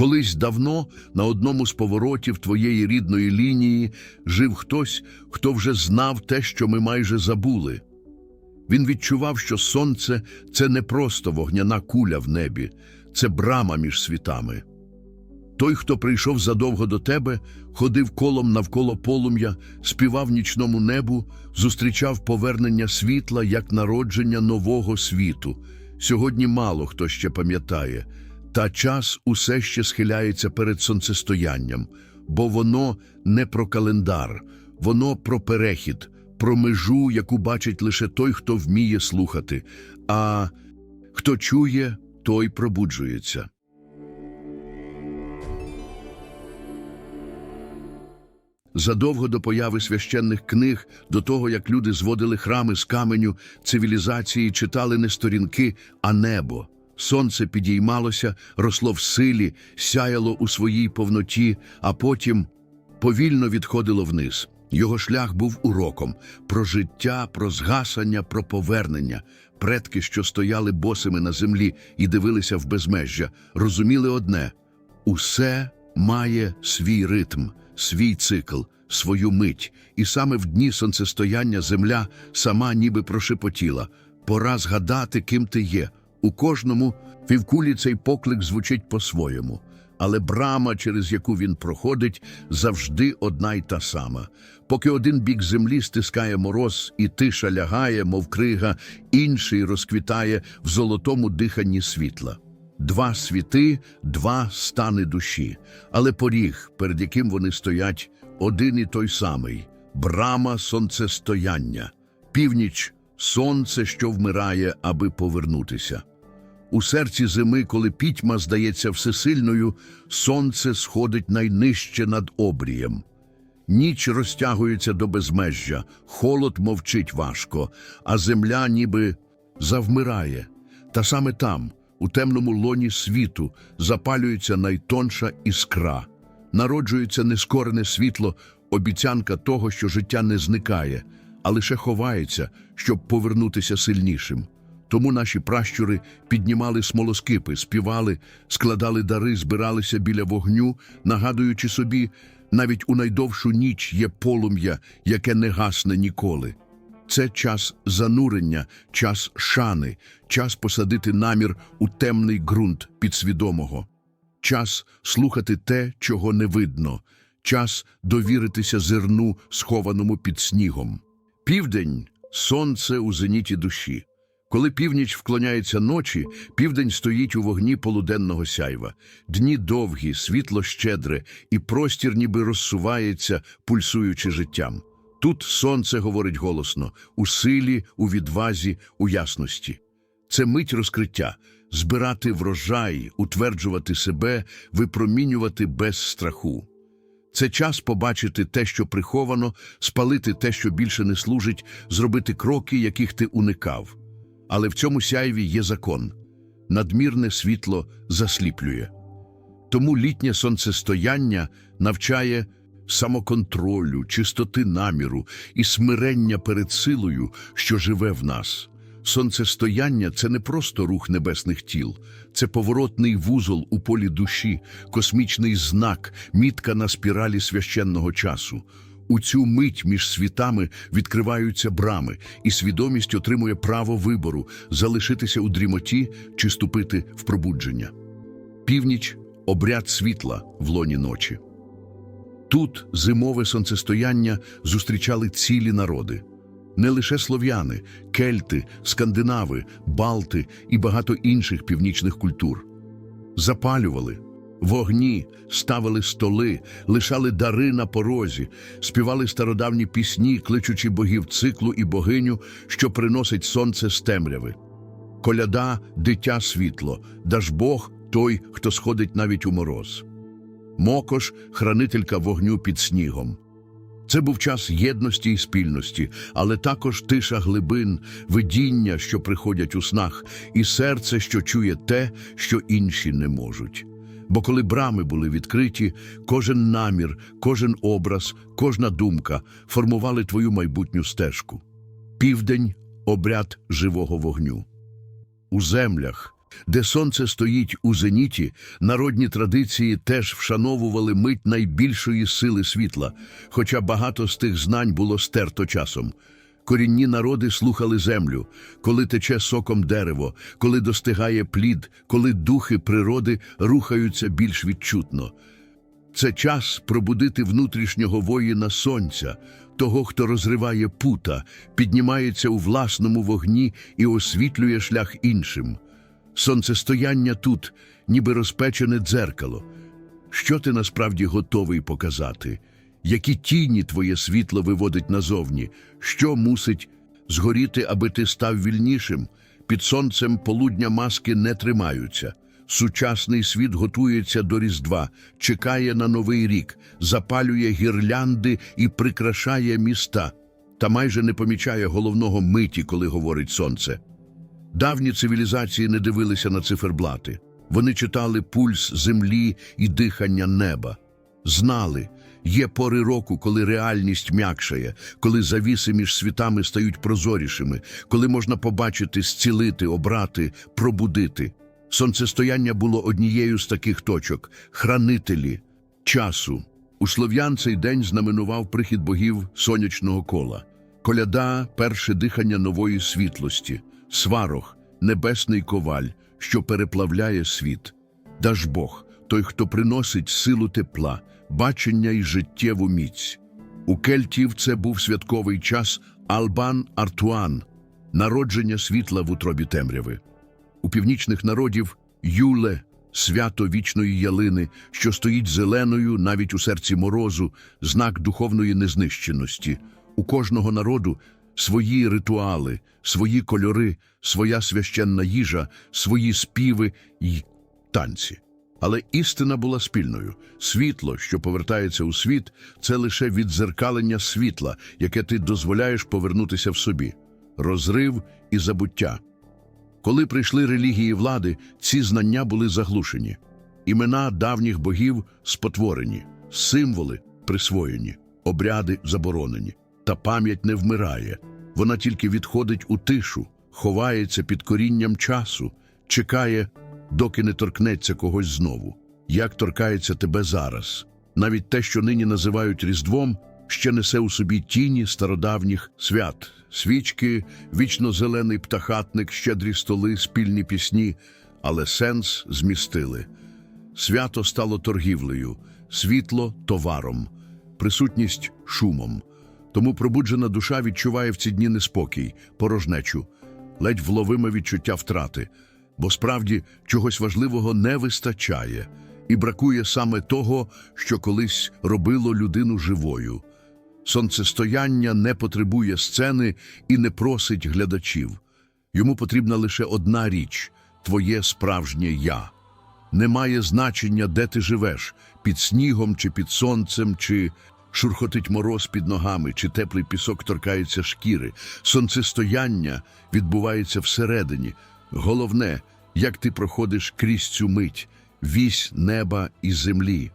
Колись давно на одному з поворотів твоєї рідної лінії жив хтось, хто вже знав те, що ми майже забули. Він відчував, що сонце це не просто вогняна куля в небі, це брама між світами. Той, хто прийшов задовго до тебе, ходив колом навколо полум'я, співав нічному небу, зустрічав повернення світла як народження нового світу. Сьогодні мало хто ще пам'ятає, та час усе ще схиляється перед сонцестоянням, бо воно не про календар, воно про перехід, про межу, яку бачить лише той, хто вміє слухати, а хто чує, той пробуджується. Задовго до появи священних книг, до того, як люди зводили храми з каменю, цивілізації читали не сторінки, а небо. Сонце підіймалося, росло в силі, сяяло у своїй повноті, а потім повільно відходило вниз. Його шлях був уроком про життя, про згасання, про повернення. Предки, що стояли босими на землі і дивилися в безмежжя, розуміли одне – усе має свій ритм, свій цикл, свою мить. І саме в дні сонцестояння земля сама ніби прошепотіла. Пора згадати, ким ти є. У кожному півкулі цей поклик звучить по-своєму. Але брама, через яку він проходить, завжди одна й та сама. Поки один бік землі стискає мороз, і тиша лягає, мов крига, інший розквітає в золотому диханні світла. Два світи, два стани душі, але поріг, перед яким вони стоять, один і той самий брама сонцестояння, північ сонце, що вмирає, аби повернутися. У серці зими, коли пітьма здається всесильною, сонце сходить найнижче над обрієм. Ніч розтягується до безмежжя, холод мовчить важко, а земля ніби завмирає. Та саме там, у темному лоні світу, запалюється найтонша іскра. Народжується нескорене світло, обіцянка того, що життя не зникає, а лише ховається, щоб повернутися сильнішим. Тому наші пращури піднімали смолоскипи, співали, складали дари, збиралися біля вогню, нагадуючи собі, навіть у найдовшу ніч є полум'я, яке не гасне ніколи. Це час занурення, час шани, час посадити намір у темний ґрунт підсвідомого, час слухати те, чого не видно, час довіритися зерну, схованому під снігом. Південь сонце у зеніті душі. Коли північ вклоняється ночі, південь стоїть у вогні полуденного сяйва. Дні довгі, світло щедре, і простір ніби розсувається, пульсуючи життям. Тут сонце говорить голосно, у силі, у відвазі, у ясності. Це мить розкриття, збирати врожай, утверджувати себе, випромінювати без страху. Це час побачити те, що приховано, спалити те, що більше не служить, зробити кроки, яких ти уникав. Але в цьому сяйві є закон. Надмірне світло засліплює. Тому літнє сонцестояння навчає самоконтролю, чистоти наміру і смирення перед силою, що живе в нас. Сонцестояння це не просто рух небесних тіл, це поворотний вузол у полі душі, космічний знак, мітка на спіралі священного часу. У цю мить між світами відкриваються брами, і свідомість отримує право вибору залишитися у дрімоті чи ступити в пробудження. Північ обряд світла в лоні ночі. Тут зимове сонцестояння зустрічали цілі народи. Не лише слов'яни, кельти, скандинави, балти і багато інших північних культур. Запалювали, вогні, ставили столи, лишали дари на порозі, співали стародавні пісні, кличучи богів циклу і богиню, що приносить сонце з темряви. Коляда дитя світло, Дажбог той, хто сходить навіть у мороз. Мокош хранителька вогню під снігом. Це був час єдності і спільності, але також тиша глибин, видіння, що приходять у снах, і серце, що чує те, що інші не можуть. Бо коли брами були відкриті, кожен намір, кожен образ, кожна думка формували твою майбутню стежку. Південь обряд живого вогню. У землях, Де сонце стоїть у зеніті, народні традиції теж вшановували мить найбільшої сили світла, хоча багато з тих знань було стерто часом. Корінні народи слухали землю, коли тече соком дерево, коли достигає плід, коли духи природи рухаються більш відчутно. Це час пробудити внутрішнього воїна сонця, того, хто розриває пута, піднімається у власному вогні і освітлює шлях іншим. Сонцестояння тут, ніби розпечене дзеркало. Що ти насправді готовий показати? Які тіні твоє світло виводить назовні? Що мусить згоріти, аби ти став вільнішим? Під сонцем полудня маски не тримаються. Сучасний світ готується до Різдва, чекає на Новий рік, запалює гірлянди і прикрашає міста, та майже не помічає головного миті, коли говорить сонце. Давні цивілізації не дивилися на циферблати. Вони читали пульс землі і дихання неба. Знали, є пори року, коли реальність м'якшає, коли завіси між світами стають прозорішими, коли можна побачити, зцілити, обрати, пробудити. Сонцестояння було однією з таких точок хранителі часу. У слов'ян цей день знаменував прихід богів сонячного кола, коляда перше дихання нової світлості, сварох, небесний коваль, що переплавляє світ. Дажбог, той, хто приносить силу тепла, бачення і життєву міць. У кельтів це був святковий час Албан Артуан, народження світла в утробі темряви. У північних народів Юле, свято вічної ялини, що стоїть зеленою навіть у серці морозу, знак духовної незнищеності. У кожного народу свої ритуали, свої кольори, своя священна їжа, свої співи й танці. Але істина була спільною. Світло, що повертається у світ, це лише віддзеркалення світла, яке ти дозволяєш повернутися в собі, розрив і забуття. Коли прийшли релігії влади, ці знання були заглушені. Імена давніх богів спотворені, символи присвоєні, обряди заборонені. Та пам'ять не вмирає. Вона тільки відходить у тишу, ховається під корінням часу, чекає, доки не торкнеться когось знову. Як торкається тебе зараз? Навіть те, що нині називають Різдвом, ще несе у собі тіні стародавніх свят, свічки, вічно-зелений птахатник, щедрі столи, спільні пісні, але сенс змістили. Свято стало торгівлею, світло товаром, присутність шумом. Тому пробуджена душа відчуває в ці дні неспокій, порожнечу, ледь вловиме відчуття втрати, бо справді чогось важливого не вистачає, і бракує саме того, що колись робило людину живою. Сонцестояння не потребує сцени і не просить глядачів. Йому потрібна лише одна річ твоє справжнє я. Немає значення, де ти живеш під снігом чи під сонцем, чи шурхотить мороз під ногами, чи теплий пісок торкається шкіри. Сонцестояння відбувається всередині. Головне, як ти проходиш крізь цю мить, вісь неба і землі.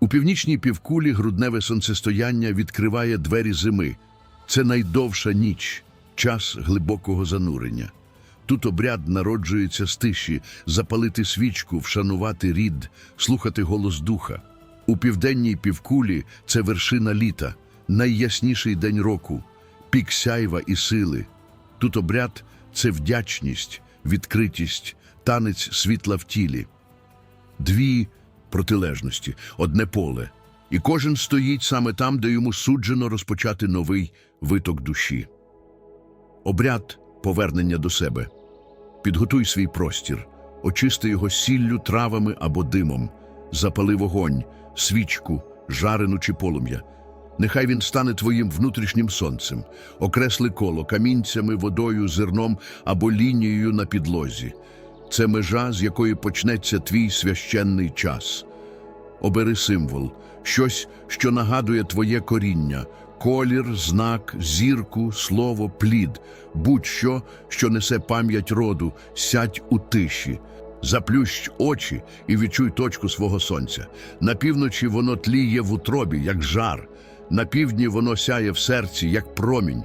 У північній півкулі грудневе сонцестояння відкриває двері зими. Це найдовша ніч, час глибокого занурення. Тут обряд народжується з тиші, запалити свічку, вшанувати рід, слухати голос духа. У південній півкулі це вершина літа, найясніший день року, пік сяйва і сили. Тут обряд це вдячність, відкритість, танець світла в тілі. Дві протилежності, одне поле, і кожен стоїть саме там, де йому суджено розпочати новий виток душі. Обряд повернення до себе. Підготуй свій простір, очисти його сіллю, травами або димом, запали вогонь, свічку, жарену чи полум'я. Нехай він стане твоїм внутрішнім сонцем, окресли коло камінцями, водою, зерном або лінією на підлозі. Це межа, з якої почнеться твій священний час. Обери символ, щось, що нагадує твоє коріння, колір, знак, зірку, слово, плід, будь-що, що несе пам'ять роду, сядь у тиші. Заплющ очі і відчуй точку свого сонця. На півночі воно тліє в утробі, як жар, на півдні воно сяє в серці, як промінь.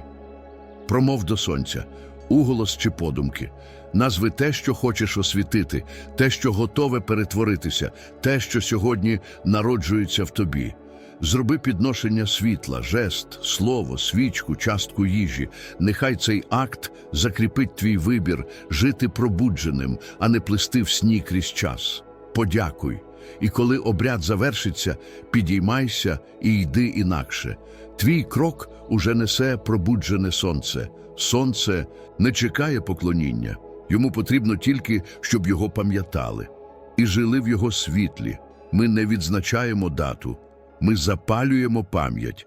Промов до сонця, уголос чи подумки. Назви те, що хочеш освітити, те, що готове перетворитися, те, що сьогодні народжується в тобі. Зроби підношення світла, жест, слово, свічку, частку їжі. Нехай цей акт закріпить твій вибір жити пробудженим, а не плисти в сні крізь час. Подякуй. І коли обряд завершиться, підіймайся і йди інакше. Твій крок уже несе пробуджене сонце. Сонце не чекає поклоніння. Йому потрібно тільки, щоб його пам'ятали. І жили в його світлі. Ми не відзначаємо дату, ми запалюємо пам'ять.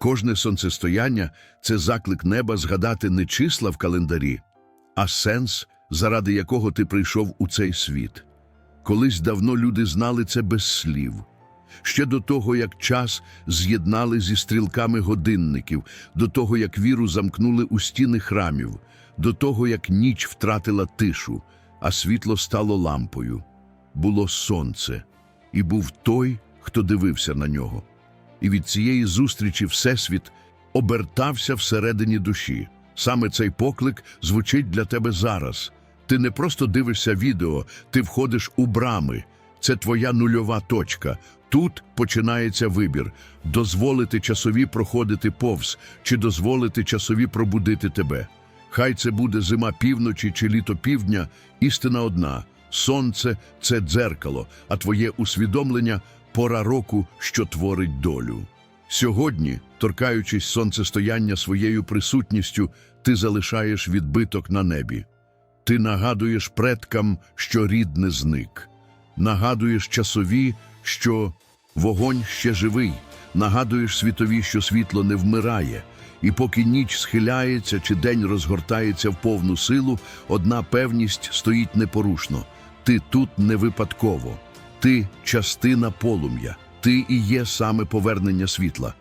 Кожне сонцестояння це заклик неба згадати не числа в календарі, а сенс, заради якого ти прийшов у цей світ. Колись давно люди знали це без слів. Ще до того, як час з'єднали зі стрілками годинників, до того, як віру замкнули у стіни храмів, до того, як ніч втратила тишу, а світло стало лампою. Було сонце, і був той, хто дивився на нього. І від цієї зустрічі Всесвіт обертався всередині душі. Саме цей поклик звучить для тебе зараз. Ти не просто дивишся відео, ти входиш у брами. Це твоя нульова точка. Тут починається вибір: дозволити часові проходити повз, чи дозволити часові пробудити тебе. Хай це буде зима півночі чи літо півдня, істина одна: сонце це дзеркало, а твоє усвідомлення пора року, що творить долю. Сьогодні, торкаючись сонцестояння своєю присутністю, ти залишаєш відбиток на небі. Ти нагадуєш предкам, що рід не зник. Нагадуєш часові, що вогонь ще живий. Нагадуєш світові, що світло не вмирає. І поки ніч схиляється чи день розгортається в повну силу, одна певність стоїть непорушно. Ти тут не випадково. Ти частина полум'я. Ти і є саме повернення світла.